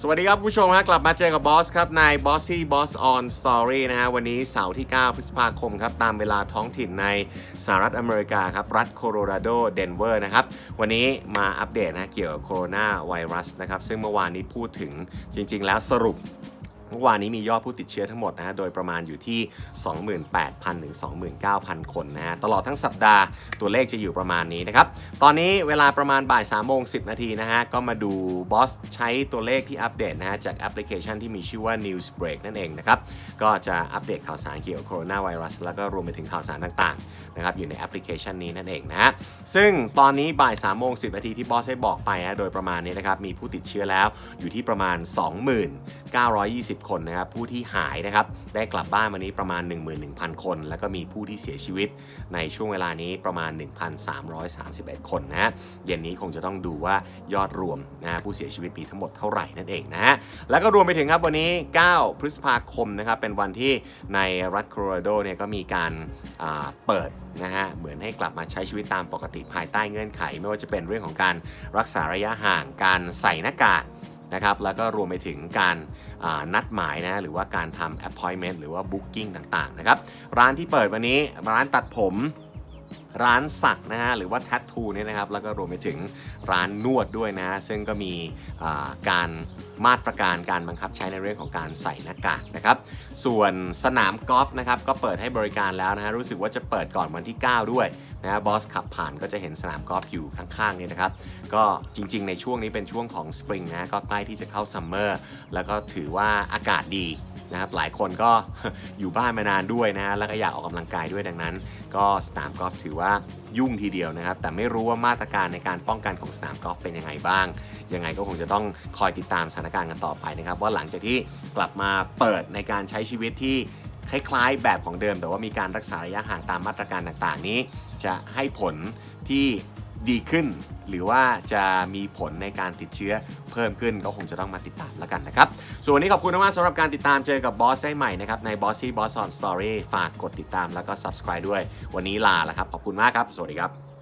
สวัสดีครับผู้ชมฮะกลับมาเจอกับบอสครับใน Bossy Boss on Story นะฮะวันนี้เสาร์ที่ 9 พฤษภาคมครับตามเวลาท้องถิ่นในสหรัฐอเมริกาครับรัฐโคโลราโดเดนเวอร์นะครับวันนี้มาอัปเดตนะเกี่ยวกับโคโรนาไวรัสนะครับซึ่งเมื่อวานนี้พูดถึงจริง ๆ แล้วสรุป มื่อวานนี้มียอดผู้ติดเชื้อทั้งหมดนะฮะโดยประมาณอยู่ที่ 28,000 ถึง 29,000 คนนะฮะตลอดทั้งสัปดาห์ตัวเลขจะอยู่ประมาณนี้นะครับ ตอนนี้เวลาประมาณบ่าย3โมง10 นาทีนะฮะก็มาดูบอสใช้ตัวเลขที่อัปเดตนะฮะจากแอปพลิเคชันที่มีชื่อว่า News Break นั่นเองนะครับ ก็จะอัปเดตข่าวสารเกี่ยวกับโคโรนาไวรัสแล้วก็รวมไปถึงข่าวสารต่างๆนะครับอยู่ในแอปพลิเคชันนี้นั่นเองนะฮะซึ่งตอนนี้บ่าย3โมง10 นาทีที่บอสได้บอกไปนะโดยประมาณนี้นะครับมีผู้ติดเชื้อแล้วอยู่ที่ประมาณคนนะครับผู้ที่หายนะครับได้กลับบ้านวันนี้ประมาณ 11,000 คน แล้วก็มีผู้ที่เสียชีวิตในช่วงเวลานี้ประมาณ 1,331 คนนะฮะเย็นนี้คงจะต้องดูว่ายอดรวมนะผู้เสียชีวิตมีทั้งหมดเท่าไหร่นั่นเองนะฮะแล้วก็รวมไปถึงครับวันนี้ 9 พฤษภาคมนะครับเป็นวันที่ในรัฐโคโลราโดเนี่ยก็มีการเปิดนะฮะเหมือนให้กลับมาใช้ชีวิตตามปกติภายใต้เงื่อนไข ไม่ว่าจะเป็นเรื่องของการรักษาระยะห่างการใส่หน้ากาก นะครับแล้วก็รวมไปถึงการนัดหมายนะหรือว่าการทำ appointment หรือว่า booking ต่างๆนะครับร้านที่เปิดวันนี้ร้านตัดผม ร้านสักนะฮะหรือว่า t ท t ทูเนี่ยนะครับแล้วก็รวมไปถึงร้านนวดด้วยนะซึ่งก็มีการมาตรการการบังคับใช้ในเรื่องของการใส่หน้ากากนะครับส่วนสนามกอล์ฟนะครับก็เปิดให้บริการแล้วนะฮะรู้สึกว่าจะเปิดก่อนวันที่ 9 ด้วยนะบอสขับผ่านก็จะเห็นสนามกอล์ฟอยู่ข้างๆนี่นะครับก็จริงๆ ในช่วงนี้เป็นช่วงของสปริงนะก็ใกล้ที่จะเข้าซัมเมอร์แล้วก็ถือว่าอากาศดีนะครับหลายคนก็อยู่บ้านมานานด้วยนะแล้วก็อยากออกกำลังกายด้วยดังนั้น ก็สนามกอล์ฟถือว่ายุ่งทีเดียวนะครับ แต่ไม่รู้ว่ามาตรการในการป้องกันของสนามกอล์ฟเป็นยังไงบ้าง ยังไงก็คงจะต้องคอยติดตามสถานการณ์กันต่อไปนะครับ ว่าหลังจากที่กลับมาเปิดในการใช้ชีวิตที่คล้ายๆ แบบของเดิม แต่ว่ามีการรักษาระยะห่างตามมาตรการต่างๆ นี้ จะให้ผลที่ ดีขึ้น หรือว่าจะมีผลในการติดเชื้อเพิ่มขึ้นก็คงจะต้องมาติดตามแล้วกันนะครับ ส่วนวันนี้ขอบคุณมากสำหรับการติดตามเจอกับบอสได้ใหม่นะครับ ใน Bossy Boss on Story ฝากกดติดตามแล้วก็ subscribe ด้วย วันนี้ลาแล้วครับ ขอบคุณมากครับ สวัสดีครับ